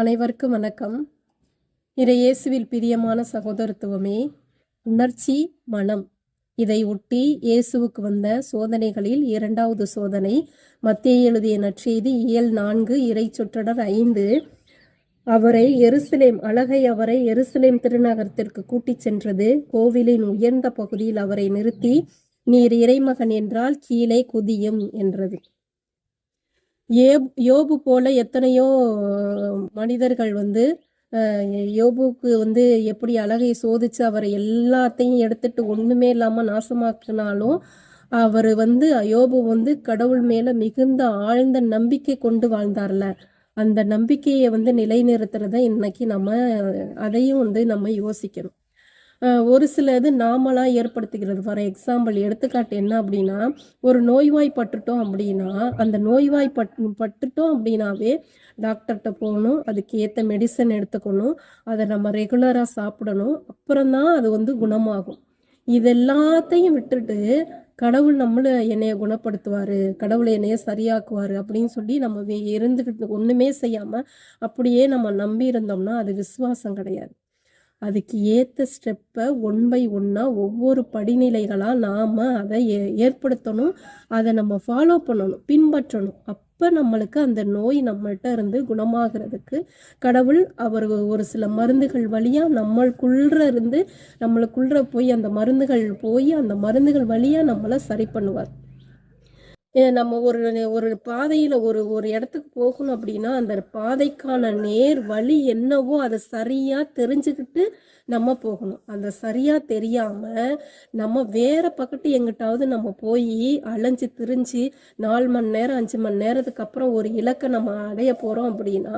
அனைவருக்கும் வணக்கம். இறையேசுவில் பிரியமான சகோதரத்துவமே உணர்ச்சி மனம். இதை ஒட்டி இயேசுவுக்கு வந்த சோதனைகளில் இரண்டாவது சோதனை மத்திய எழுதிய நற்செய்தி இயல் நான்கு இறை சொற்றொடர் ஐந்து. அவரை எருசலேம் அழகை அவரை எருசலேம் திருநகரத்திற்கு கூட்டிச் சென்றது. கோவிலின் உயர்ந்த பகுதியில் அவரை நிறுத்தி நீர் இறைமகன் என்றால் கீழே குதியும் என்றது. ஏப் யோபு போல எத்தனையோ மனிதர்கள் வந்து யோபுக்கு வந்து எப்படி அழகை சோதிச்சு அவரை எல்லாத்தையும் எடுத்துட்டு ஒண்ணுமே இல்லாம நாசமாக்கினாலும் அவர் வந்து யோபு வந்து கடவுள் மேல மிகுந்த ஆழ்ந்த நம்பிக்கை கொண்டு வாழ்ந்தார்ல. அந்த நம்பிக்கையை வந்து நிலைநிறுத்துறத இன்னைக்கு நம்ம அதையும் வந்து நம்ம யோசிக்கணும். ஒரு சில இது நாமளா ஏற்படுத்திக்கிறது. ஃபார் எக்ஸாம்பிள் எடுத்துக்காட்டு என்ன அப்படின்னா ஒரு நோய்வாய்ப்பட்டுட்டோம் அப்படின்னா அந்த நோய்வாய் பட் பட்டுட்டோம் அப்படின்னாவே டாக்டர்கிட்ட போகணும். அதுக்கு ஏற்ற மெடிசன் எடுத்துக்கணும். அதை நம்ம ரெகுலராக சாப்பிடணும். அப்புறம்தான் அது வந்து குணமாகும். இது எல்லாத்தையும் விட்டுட்டு கடவுள் நம்மளை என்னைய குணப்படுத்துவார் கடவுளை என்னைய சரியாக்குவார் அப்படின்னு சொல்லி நம்ம இருந்துக்கிட்டு ஒன்றுமே செய்யாமல் அப்படியே நம்ம நம்பி இருந்தோம்னா அது விசுவாசம் கிடையாது. அதுக்கு ஏற்ற ஸ்டெப்பை ஒன் பை ஒன்னாக ஒவ்வொரு படிநிலைகளாக நாம் அதை ஏ- ஏற்படுத்தணும் அதை நம்ம ஃபாலோ பண்ணணும் பின்பற்றணும். அப்போ நம்மளுக்கு அந்த நோய் நம்மள்கிட்ட இருந்து குணமாகிறதுக்கு கடவுள் அவர் ஒரு சில மருந்துகள் வழியாக நம்மளுக்குள்ள இருந்து நம்மளுக்குள்ள போய் அந்த மருந்துகள் போய் அந்த மருந்துகள் வழியாக நம்மளை சரி பண்ணுவார். நம்ம ஒரு ஒரு பாதையில் ஒரு ஒரு இடத்துக்கு போகணும் அப்படின்னா அந்த பாதைக்கான நேர் வழி என்னவோ அதை சரியாக தெரிஞ்சுக்கிட்டு நம்ம போகணும். அந்த சரியாக தெரியாமல் நம்ம வேற பக்கத்து எங்கிட்டாவது நம்ம போய் அலைஞ்சு திரிஞ்சு நாலு மணி நேரம் அஞ்சு மணி நேரத்துக்கு அப்புறம் ஒரு இலக்கை நம்ம அடைய போகிறோம் அப்படின்னா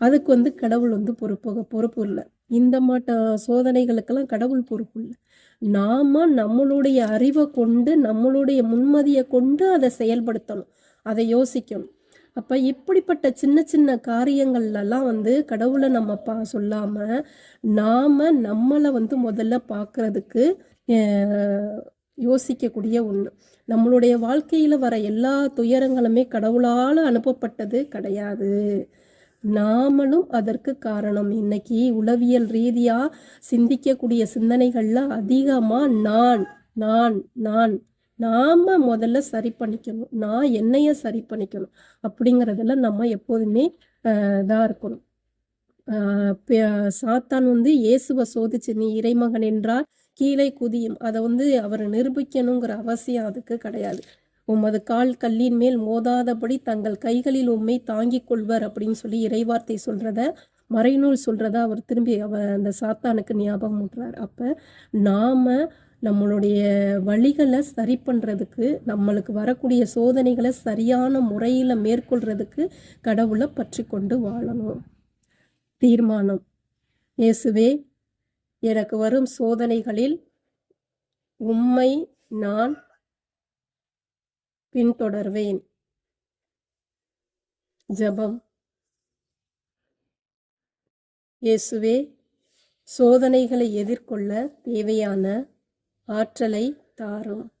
அதுக்கு வந்து கடவுள் வந்து பொறுப்பு பொறுப்பு இல்லை. இந்த மாட்ட சோதனைகளுக்கெல்லாம் கடவுள் பொறுப்பு இல்லை. நாம நம்மளுடைய அறிவை கொண்டு நம்மளுடைய முன்மதியை கொண்டு அதை செயல்படுத்தணும். அதை யோசிக்கணும். அப்ப இப்படிப்பட்ட சின்ன சின்ன காரியங்கள்லாம் வந்து கடவுளை நம்ம பா சொல்லாம நாம நம்மளை வந்து முதல்ல பார்க்கறதுக்கு யோசிக்கக்கூடிய ஒன்று நம்மளுடைய வாழ்க்கையில் வர எல்லா துயரங்களுமே கடவுளால் அனுப்பப்பட்டது கிடையாது. நாமளும் அதற்கு காரணம். இன்னைக்கு உளவியல் ரீதியா சிந்திக்கக்கூடிய சிந்தனைகள்ல அதிகமா நான் நான் நான். நாம முதல்ல சரி பண்ணிக்கணும். நான் என்னைய சரி பண்ணிக்கணும் அப்படிங்கிறதுல நம்ம எப்போதுமே இதாக இருக்கணும். சாத்தான் வந்து இயேசுவை சோதிச்சு நீ இறைமகன் என்றால் கீழே குதியும். அதை வந்து அவர் நிரூபிக்கணுங்கிற அவசியம் அதுக்கு கிடையாது. உமது கால் கல்லின் மேல் மோதாதபடி தங்கள் கைகளில் உம்மை தாங்கிக் கொள்வர் அப்படின்னு சொல்லி இறைவார்த்தை சொல்றத மறைநூல் சொல்றத அவர் திரும்பி அவ அந்த சாத்தானுக்கு ஞாபகம் ஊட்டுறார். அப்போ நாம நம்மளுடைய வழிகளை சரி பண்ணுறதுக்கு நம்மளுக்கு வரக்கூடிய சோதனைகளை சரியான முறையில் மேற்கொள்றதுக்கு கடவுளை பற்றி கொண்டு வாழணும். தீர்மானம். இயேசுவே எனக்கு வரும் சோதனைகளில் உம்மை நான் பின்தொடர்வேன். ஜெபம். இயேசுவே சோதனைகளை எதிர்கொள்ள தேவையான ஆற்றலை தாரும்.